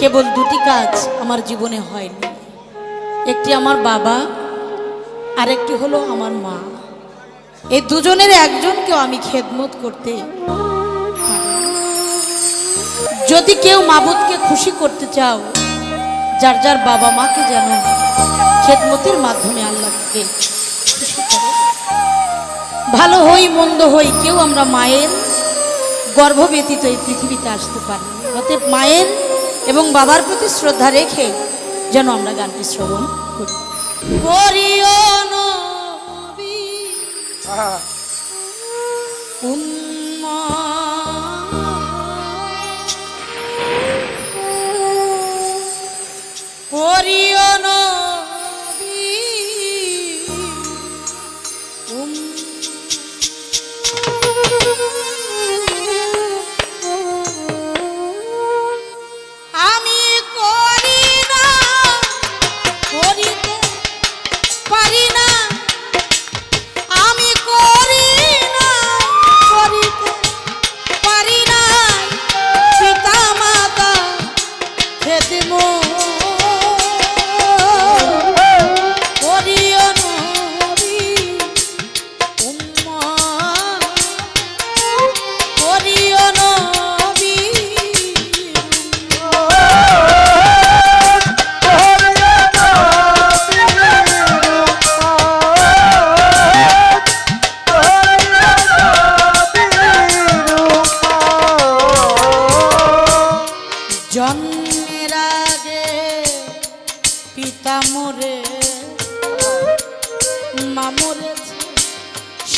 কেবল দুটি কাজ আমার জীবনে হয়নি। একটি আমার বাবা আর একটি হলো আমার মা। এই দুজনের একজনকেও আমি খেদমত করতে যদি কেউ মাবুদকে খুশি করতে চাও, যার যার বাবা মাকে যেন খেদমতের মাধ্যমে আল্লাহকে খুশি ভালো হই, মন্দ হই, কেউ আমরা মায়ের গর্ভ ব্যতীত এই পৃথিবীতে আসতে পারি অতএব মায়ের এবং বাবার প্রতি শ্রদ্ধা রেখে যেন আমরা গানটি শ্রবণ করি। করিও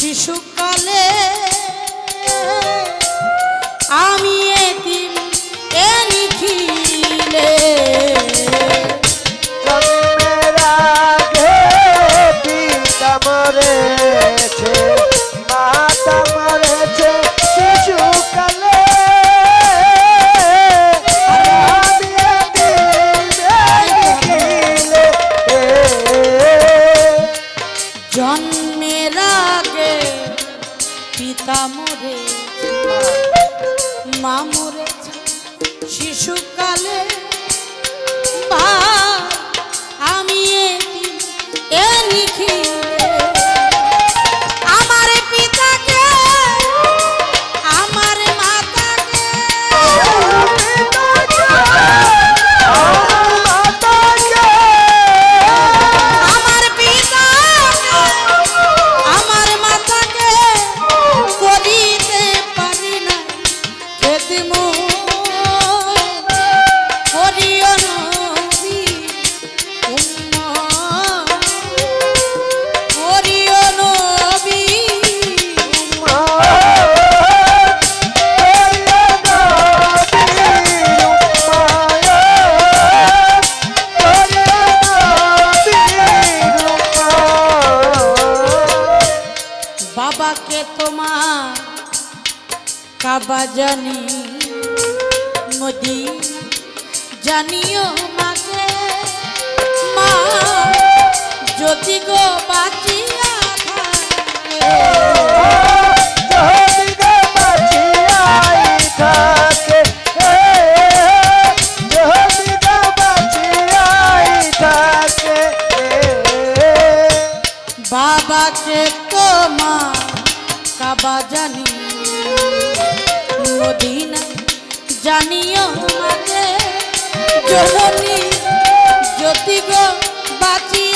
শিশুকালে জন্মের আগে পিতা মরে মা মরেছে শিশুকালে কাবা জানি মদি জানিও মাকে। মা যদি গো বাঁচিয়া থাকে। বাবাকে তোমার কাবা জানি। মদিনা জানিও মাকে জননী গো বাঁচিয়া